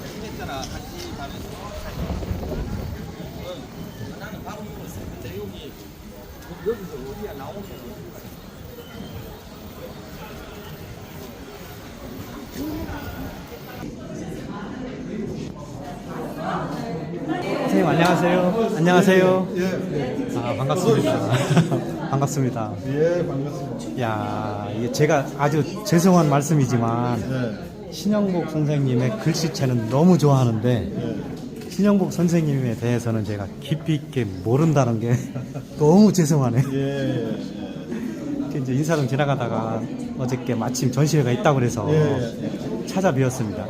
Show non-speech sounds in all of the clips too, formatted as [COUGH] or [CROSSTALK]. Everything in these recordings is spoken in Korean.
했잖아. 같이 가면서. 어, 나는 바로 먹었어. 근데 여기 여기서 어디야 나오면 선생님 안녕하세요. 안녕하세요. 예, 아, 반갑습니다. [LAUGHS] 반갑습니다. 예, 반갑습니다. 야, 이게 제가 아주 죄송한 말씀이지만 예, 신영복 선생님의 글씨체는 너무 좋아하는데 예. 신영복 선생님에 대해서는 제가 깊이 있게 모른다는 게 [LAUGHS] 너무 죄송하네요. 예, 예. 이제 인사동 지나가다가 어저께 마침 전시회가 있다고 그래서 예, 찾아뵈었습니다.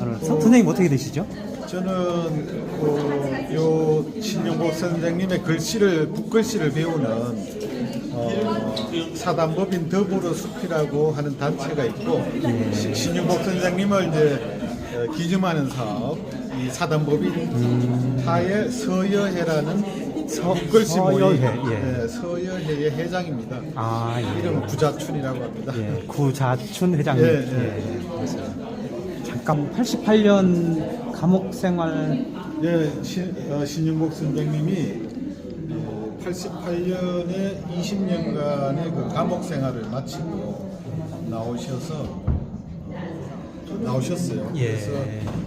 오늘 선- 선생님 어떻게 되시죠? 저는 그, 요 신용복 선생님의 글씨를 북글씨를 배우는 어, 사단법인 더불어 숲이라고 하는 단체가 있고 시- 신용복 선생님을 이제 어, 기증하는 사업 이 사단법인 하의 서여회라는 북글씨 모임 서여회, 예. 예, 서여회의 회장입니다. 아, 예. 이름은 구자춘이라고 합니다. 예, 구자춘 회장님. 예, 예, 그래서 잠깐 88년 감옥 생활 예, 신, 어, 신윤복 선생님이 88년에 20년간의 그 감옥 생활을 마치고 나오셔서 어, 나오셨어요. 예. 그래서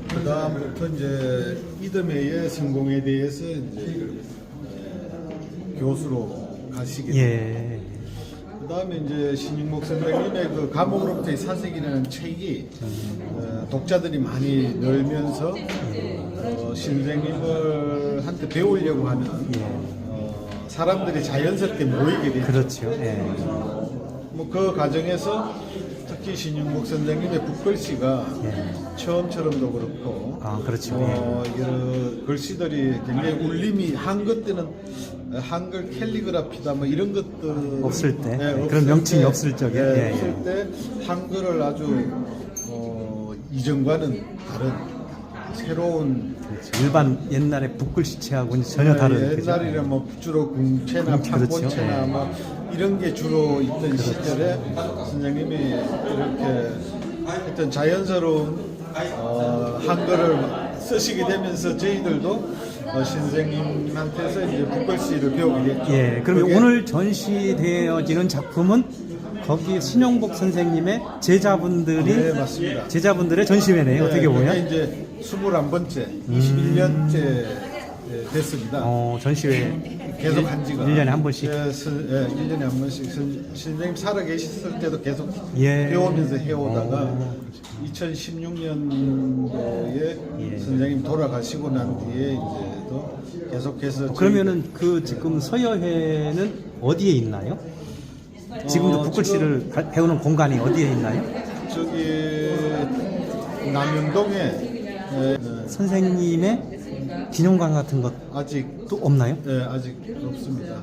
그 다음부터 이제 이듬해의 성공에 대해서 이제 어, 교수로 가시게 예. 그 다음에 이제 신윤복 선생님의 그 감옥으로부터의 사색이라는 책이 어, 독자들이 많이 늘면서 어, 신생님을 한테 배우려고 하는 어, 사람들이 자연스럽게 모이게 됐죠. 그렇죠. 예. 뭐그 과정에서 특히 신윤복 선생님의 북글씨가 처음처럼도 그렇고 아, 그렇죠. 어, 여러 글씨들이 굉장히 울림이 한글 때는 한글 캘리그라피다 뭐 이런 것들 없을 때, 예, 그런 없을 명칭이 때, 없을 적에, 예, 예, 예. 없을 때 한글을 아주 어, 이전과는 다른 새로운 그렇죠. 일반 옛날에 북글씨체하고 는 전혀 다른? 옛날에는 뭐 주로 궁체나 궁체, 그렇죠. 예. 뭐 이런 게 주로 있던 시절에 선생님이 이렇게 하여튼 자연스러운 어, 한글을 쓰시게 되면서 저희들도 어, 선생님한테서 이제 북글씨를 배우게 됐죠. 예, 그러면 그게 오늘 전시되어지는 작품은 거기 신용복 선생님의 제자분들이 네, 맞습니다. 제자분들의 전시회네 요. 어떻게 네, 보면 그게 이제 21번째, 21년째 됐습니다. 어, 전시회 계속 한 지가 1년에 한 번씩 예, 스- 예, 1년에 한 번씩 선- 선생님 살아 계셨을 때도 계속 예. 배우면서 해오다가 어, 2016년도에 예. 선생님 돌아가시고 난 뒤에 이제도 계속해서 어, 그러면은 그 지금 서여회는 어디에 있나요? 지금도 어, 북글씨를 가- 배우는 공간이 어디에 있나요? 저기 남영동에 예, 예, 선생님의 기념관 같은 것도 아직 없나요? 예, 아직 없습니다.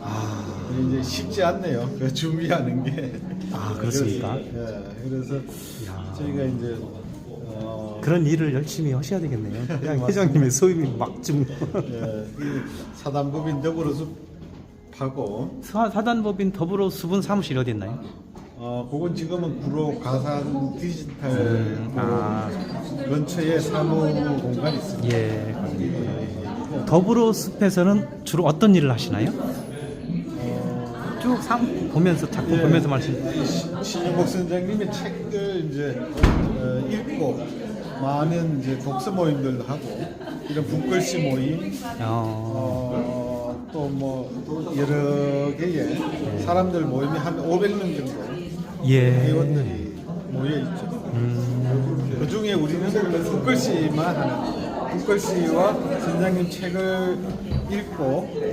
아, 이제 쉽지 않네요. [LAUGHS] 그 준비하는 게. 아, 그렇습니까? 그래서, 예, 그래서 야. 저희가 이제 어, 그런 일을 열심히 하셔야 되겠네요. 그냥 [LAUGHS] 회장님의 소임이 막좀 예, 이 사단법인 더불어서 하고 사단법인 더불어 수분 사무실 어디 있나요? 어, 그건 지금은 구로 가산 디지털 음, 아. 근처에 사무 공간이 있습니다. 예. 더불어 숲에서는 주로 어떤 일을 하시나요? 쭉 상, 보면서 작품 예, 보면서 말씀. 시- 신유복 선생님의 책들 이제 어, 읽고 많은 이제 독서 모임들도 하고 이런 북글씨 모임 어, 어, 또 뭐 여러 개의 사람들 모임이 한 500명 정도 예. 회원들이 모여 있죠. 그 중에 우리는 북글씨만 하는 북글씨와 선생님 책을 읽고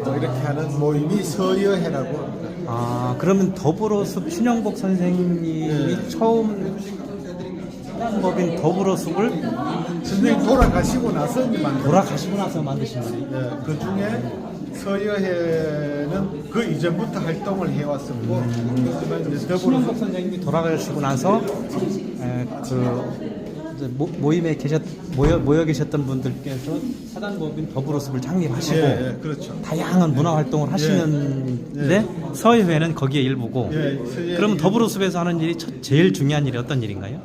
뭐 이렇게 하는 모임이 서여회라고 합니다. 아, 그러면 더불어 숲 신영복 선생님이 처음 사단법인 더불어 숲을 선생님 돌아가시고 나서 만든 돌아가시고 나서 만드신 거예요? 예, 그 중에 서여회는 그 이전부터 활동을 해왔었고 그렇지만 이제 더불어 신영복 선생님이 돌아가시고 나서 에, 그 이제 모, 모임에 계셨 모여 모여 계셨던 분들께서 사단법인 더불어숲을 창립하시고 예, 예, 그렇죠. 다양한 문화 활동을 하시는데 서해회는 거기에 일부고 예, 서해회 그러면. 더불어숲에서 하는 일이 첫, 제일 중요한 일이 어떤 일인가요?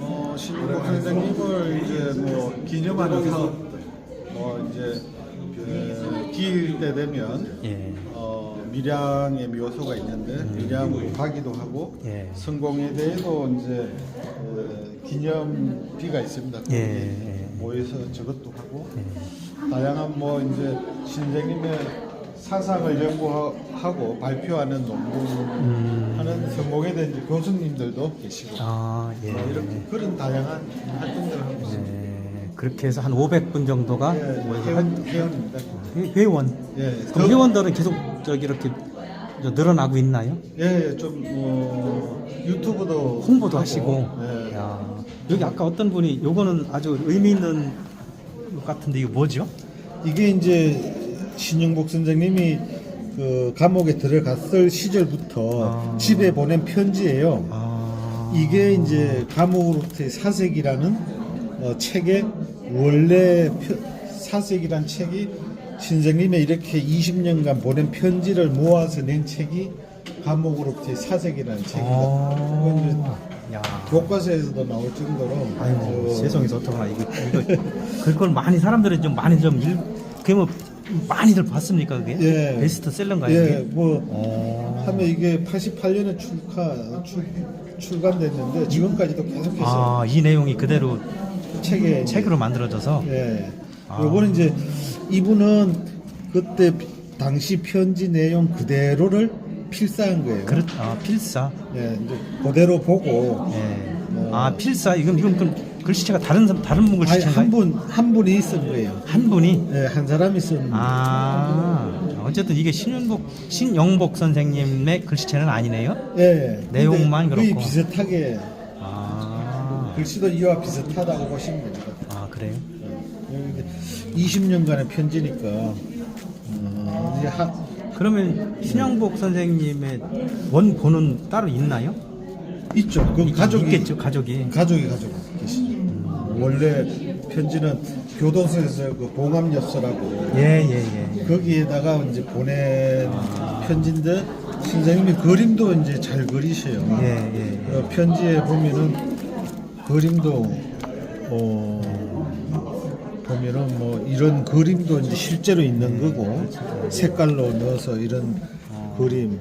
어, 신국 선생님을 이제 뭐 기념하는 사업들, 뭐 이제 그 기일 때 되면 예. 어, 밀양의 묘소가 있는데 밀양으로 가기도 하고 예. 성공에 대해서 이제 어, 기념비가 있습니다. 거기에 예. 모여서 저것도 하고 다양한 뭐 이제 신생님의 사상을 연구하고 발표하는 논문하는 성공에 대한 교수님들도 계시고 아, 예. 뭐 이렇게 그런 다양한 활동들을 하고 있습니다. 예. 그렇게 해서 한 500분 정도가 예, 뭐 이거 회원, 회원입니다. 회- 회원. 예, 그럼 더- 회원들은 계속 저기 이렇게 저 늘어나고 있나요? 예, 좀 뭐, 유튜브도 홍보도 하고, 하시고. 예. 야, 여기 아까 어떤 분이 요거는 아주 의미 있는 것 같은데 이거 뭐죠? 이게 이제 신영복 선생님이 그 감옥에 들어갔을 시절부터 아. 집에 보낸 편지예요. 아, 이게 이제 감옥으로부터의 사색이라는 어, 책의 원래 표- 사색이란 책이 신생님의 이렇게 20년간 보낸 편지를 모아서 낸 책이 감옥으로부터의 사색이라는 이제 아, 야. 교과서에서도 나올 정도로 아이고 저- 세상에서 어떡하나 이거 이거 그걸 많이 사람들이 좀 많이 좀 일, 그게 뭐 많이들 봤습니까 그게? 예. 베스트셀러인가요 예? 뭐 어. 하면 이게 88년에 출카 출, 출간됐는데 지금까지도 계속해서 아, 이 내용이 그대로 책에 책으로 만들어져서 예. 아. 요거는 이제 이분은 그때 당시 편지 내용 그대로를 필사한 거예요. 그렇 아, 필사. 예, 이제 그대로 보고 예. 어. 아, 필사. 이건 이건 그 글씨체가 다른 사람 다른 분 아니, 글씨체인가요? 한 분, 한 분이 쓴 거예요. 한 분이 예, 한 사람이 쓴. 아, 어쨌든 이게 신윤복 신영복 선생님의 글씨체는 아니네요. 예. 근데 내용만 거의 그렇고. 비슷하게 아, 글씨도 이와 비슷하다고 보시면 됩니다. 아 그래요? 예, 20년간의 편지니까 어, 이제 하, 그러면 신영복 선생님의 원본은 따로 있나요? 있죠. 그 있- 가족이 있겠죠, 가족이. 가족이 가족 계시죠. 원래 편지는 교도소에서 그 봉암엽서라고 예, 예, 예. 거기에다가 이제 보낸 편지인데 선생님이 그림도 이제 잘 그리셔요. 예, 예. 예. 어, 편지에 보면은 그림도 어 보면은 뭐 이런 그림도 이제 실제로 있는 거고 색깔로 넣어서 이런 그림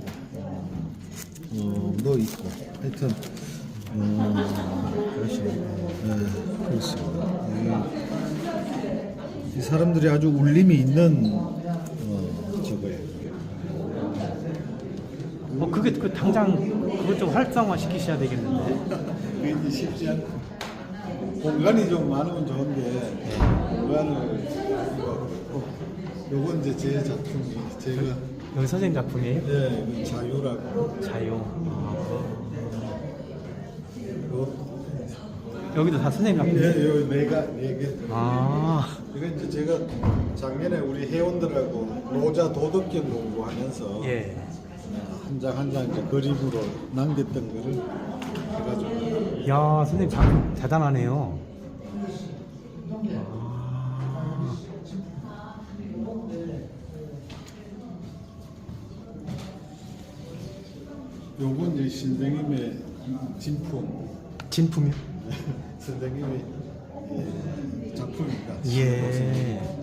어도 있고 하여튼 어 그렇습니다. 네, 그렇습니다. 이, 이 사람들이 아주 울림이 있는 어 저거예요. 뭐 그게 그 당장 그것 좀 활성화 시키셔야 되겠는데. 이제 쉽지 않고 공간이 좀 많으면 좋은데 공간을 그렇고 요건 이제 제 작품이 제가 여기 선생님 작품이에요? 예, 그 자유라고 자유. 요, 여기도 다 선생님 작품. 예, 요 네가 네개 아, 이거 이제 제가 작년에 우리 회원들하고 노자 도덕경 공부하면서 예. 한 장 한 장 이제 그림으로 남겼던 거를 해가지고 야, 선생님 작품 대단하네요. 요건 이제 신생님의 진품 진품이요? [LAUGHS] 선생님의 예, 작품입니다. 예.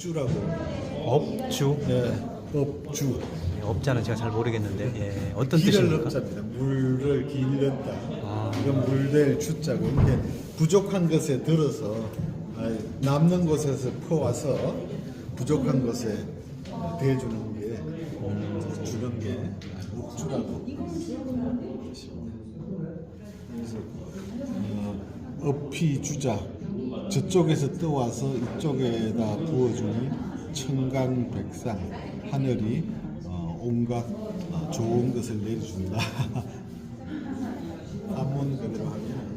업주라고. 업주. 네, 업주. 예, 업자는 제가 잘 모르겠는데, 예. 어떤 뜻입니까? 업자입니다. 물을 길렀다. 아. 이건 물될 주자고 이게 부족한 것에 들어서 아니, 남는 곳에서 퍼와서 부족한 것에 어, 대주는 게 어, 주는 게 업주라고. 그래서 어, 업이 주자 저쪽에서 떠와서 이쪽에다 부어주니 청강백상 하늘이 어, 온갖 어, 좋은 것을 내려준다. [LAUGHS] 한문 그대로 하면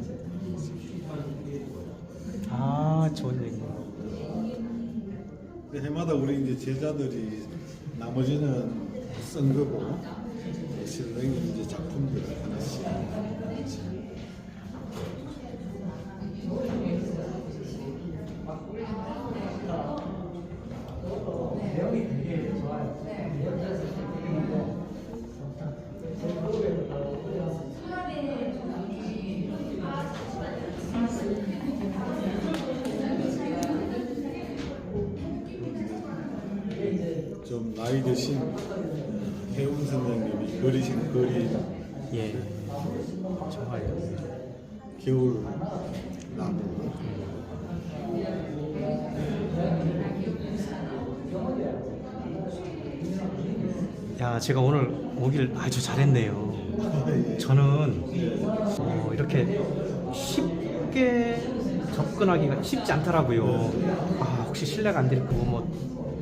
아, 좋은 얘기. 그 해마다 우리 이제 제자들이 나머지는 쓴 거고 신랑이 이제 작품들을 하나씩 드신 어, 해운 선생님이 그리신 그림 예. 정말요. 겨울 나무 야, 제가 오늘 오길 아주 잘했네요. [LAUGHS] 저는 어, 이렇게 쉽게 접근하기가 쉽지 않더라고요. 아, 혹시 실례가 안 될까 뭐 어,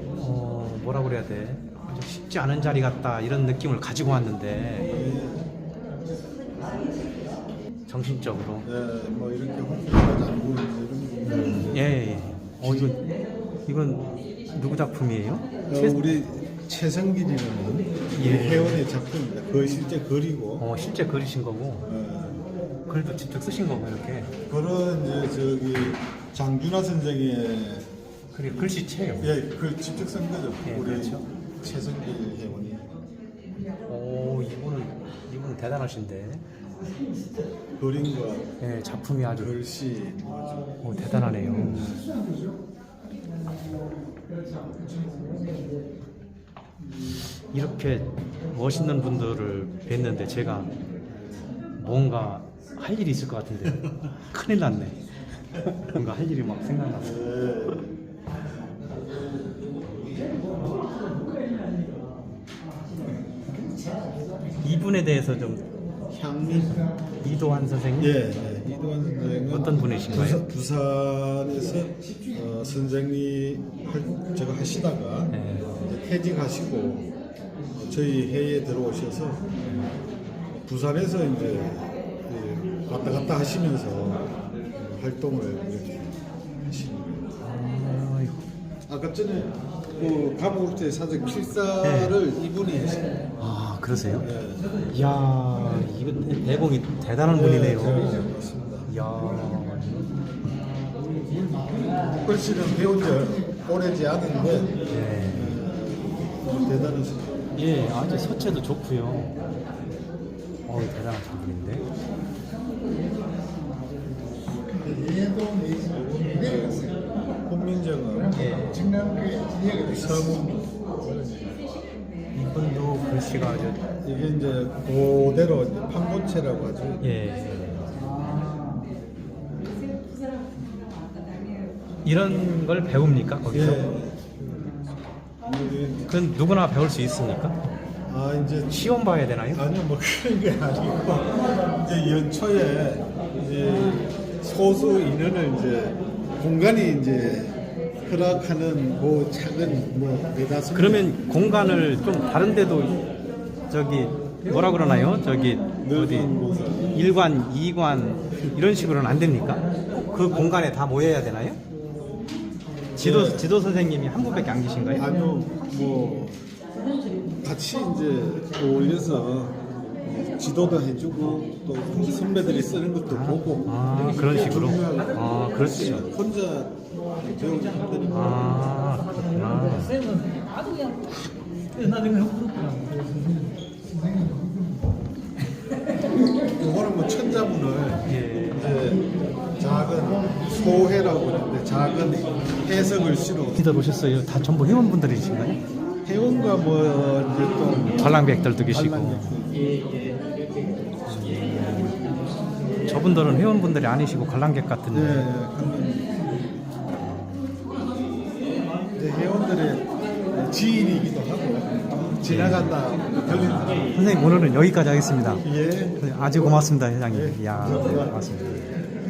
뭐라 그래야 돼? 아주 쉽지 않은 자리 같다 이런 느낌을 가지고 왔는데 정신적으로 예, 뭐 이렇게 안 보이는 이런 분들 예, 예. 어 이건 이건 누구 작품이에요? 어, 최- 우리 최성길이라는 예. 회원의 작품입니다. 그 실제 그리고 어 실제 그리신 거고 어, 글도 직접 쓰신 거고 이렇게 그런 이제 저기 장준하 선생의 그리고 글씨체요. 예, 그 직접 쓴 거죠. 예, 우리 그렇죠. 최성길 회원이 오 이분은 이분은 대단하신데 그림과 예, 작품이 아주 글씨 오, 대단하네요. 이렇게 멋있는 분들을 뵀는데 제가 뭔가 할 일이 있을 것 같은데 큰일 났네. 뭔가 할 일이 막 생각나서. 예, 이분에 대해서 좀 향미 이도환 선생님. 예, 예. 이도환 선생은 어떤 분이신가요? 부산, 부산에서 어, 선생님 할, 제가 하시다가 예. 이제 퇴직하시고 어, 저희 회에 들어오셔서 부산에서 이제 예, 왔다 갔다 하시면서 활동을 이렇게 하시는 거예요. 아이고. 아까 전에 그때 사적 필사를 이분이 하신 아 그러세요? 예. 이야 이거 내공이 대단한 분이네요. 네, 맞습니다. 이야 글씨는 배운 지 오래지 않은데 예. 어, 대단하십니다. 예, 아주 서체도 좋고요. 어, 대단한 작품인데. 혼민정은 예. 서문 이분도 글씨가 아주 이게 이제 그대로 이제 판본체라고 하죠. 예. 이런 걸 배웁니까 거기서? 예. 그건 누구나 배울 수 있습니까? 아 이제 시험 봐야 되나요? 아니요 뭐 그런 게 아니고 이제 연초에 이제 소수 인원을 이제 공간이 이제 허락하는 그 작은 뭐 네다섯 그러면 공간을 좀 다른 데도 저기 뭐라 그러나요? 저기 어디 1관, 2관 이런 식으로는 안 됩니까? 그 공간에 다 모여야 되나요? 지도 네. 지도 선생님이 한 분밖에 안 계신가요? 아니요 뭐 같이 이제 올려서 지도도 해주고 또 선배들이 쓰는 것도 보고 아, 그런 식으로? 아, 그렇죠. 혼자 배우기 힘드니까 아 그렇구나. 이거는 뭐 천자문을 예. 이제 작은 소해라고 하는데 작은 해석을 실어 오셨어요? 다 전부 회원분들이신가요? 회원과 뭐 이제 또 관람객들도 계시고. 저분들은 회원분들이 아니시고 관람객 같은데 네, 이제 회원들의 지인이기도 하고 지나간다 들린다 선생님 오늘은 여기까지 하겠습니다. 예 아주 고맙습니다 회장님. 이야 고맙습니다.